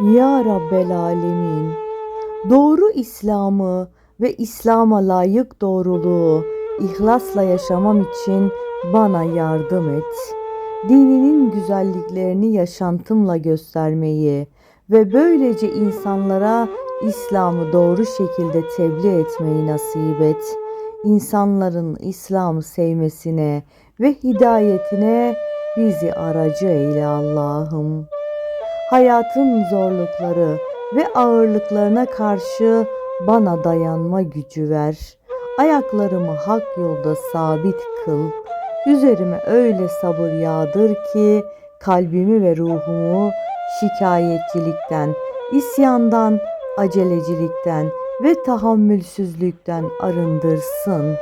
Ya Rabbel Alemin, doğru İslam'ı ve İslam'a layık doğruluğu ihlasla yaşamam için bana yardım et. Dininin güzelliklerini yaşantımla göstermeyi ve böylece insanlara İslam'ı doğru şekilde tebliğ etmeyi nasip et. İnsanların İslam'ı sevmesine ve hidayetine bizi aracı eyle Allah'ım hayatın zorlukları ve ağırlıklarına karşı bana dayanma gücü ver. Ayaklarımı hak yolda sabit kıl. Üzerime öyle sabır yağdır ki kalbimi ve ruhumu şikayetçilikten, isyandan, acelecilikten ve tahammülsüzlükten arındırsın.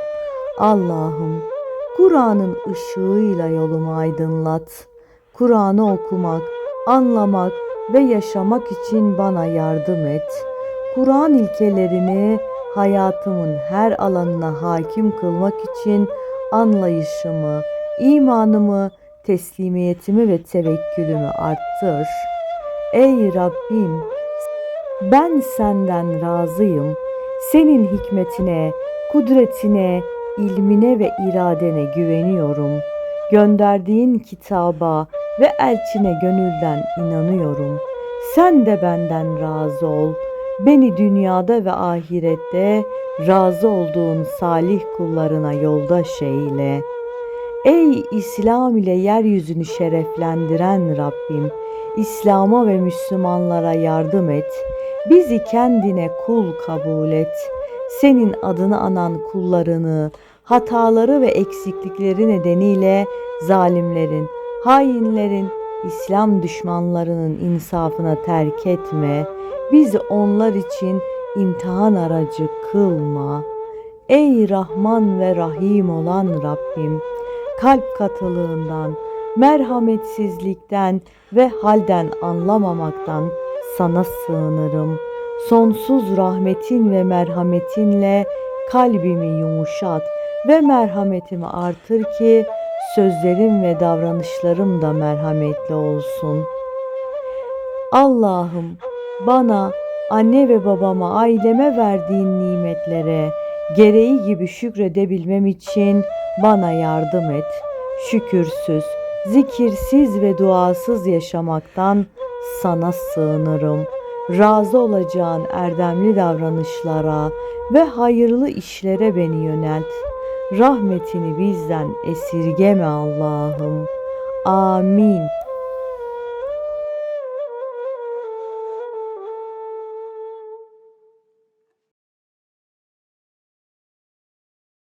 Allah'ım Kur'an'ın ışığıyla yolumu aydınlat. Kur'an'ı okumak, anlamak ve yaşamak için bana yardım et. Kur'an ilkelerini hayatımın her alanına hakim kılmak için anlayışımı, imanımı, teslimiyetimi ve tevekkülümü arttır. Ey Rabbim, ben senden razıyım. Senin hikmetine, kudretine, ilmine ve iradene güveniyorum. Gönderdiğin kitaba ve elçine gönülden inanıyorum. Sen de benden razı ol. Beni dünyada ve ahirette razı olduğun salih kullarına yoldaş eyle. Ey İslam ile yeryüzünü şereflendiren Rabbim, İslam'a ve Müslümanlara yardım et. Bizi kendine kul kabul et. Senin adını anan kullarını, hataları ve eksiklikleri nedeniyle zalimlerin, hainlerin, İslam düşmanlarının insafına terk etme. Bizi onlar için imtihan aracı kılma. Ey Rahman ve Rahim olan Rabbim, kalp katılığından, merhametsizlikten ve halden anlamamaktan sana sığınırım. Sonsuz rahmetin ve merhametinle kalbimi yumuşat ve merhametimi artır ki sözlerim ve davranışlarım da merhametli olsun. Allah'ım bana, anne ve babama, aileme verdiğin nimetlere gereği gibi şükredebilmem için bana yardım et. Şükürsüz, zikirsiz ve duasız yaşamaktan sana sığınırım. Razı olacağın erdemli davranışlara ve hayırlı işlere beni yönelt. Rahmetini bizden esirgeme Allah'ım. Amin.